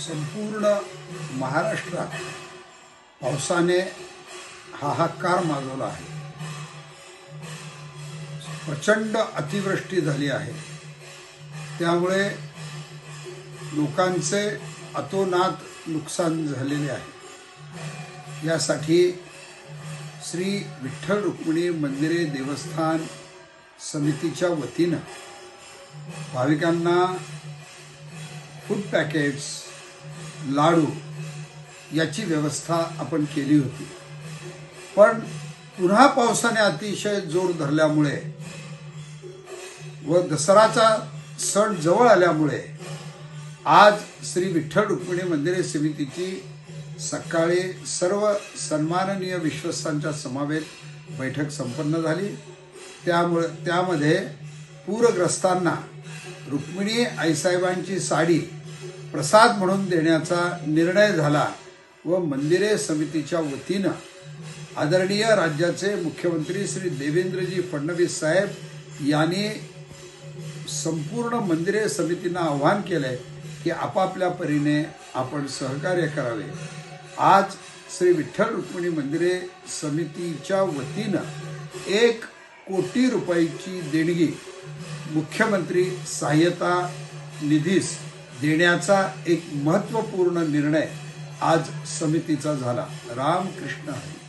संपूर्ण महाराष्ट्रात पावसाने हाहाकार माजवला आहे. प्रचंड अतिवृष्टी झाली आहे. त्यामुळे लोकांचे अतोनात नुकसान झालेले आहे. यासाठी श्री विठ्ठल रुक्मिणी मंदिरे देवस्थान समितीच्या वतीनं भाविकांना फूड पॅकेट्स लाडू याची व्यवस्था आपण केली होती. पण पुन्हा पावसाने अतिशय जोर धरल्यामुळे व दसराचा सण जवळ आल्यामुळे आज श्री विठ्ठल रुक्मिणी मंदिरे समितीची सकाळी सर्व सन्माननीय विश्वस्तांच्या समावेत बैठक संपन्न झाली. त्यामुळे त्यामध्ये पूरग्रस्तांना रुक्मिणी आईसाहेबांची साडी प्रसाद म्हणून देण्याचा निर्णय झाला व मंदिरे समितीच्या वतीनं आदरणीय राज्याचे मुख्यमंत्री श्री देवेंद्रजी फडणवीस साहेब यांनी संपूर्ण मंदिरे समितींना आव्हान केलंय की आपापल्या परीने आपण सहकार्य करावे. आज श्री विठ्ठल रुक्मिणी मंदिरे समितीच्या वतीनं एक कोटी रुपयाची देणगी मुख्यमंत्री सहाय्यता निधीस देण्याचा एक महत्त्वपूर्ण निर्णय आज समितीचा झाला. रामकृष्ण हरी.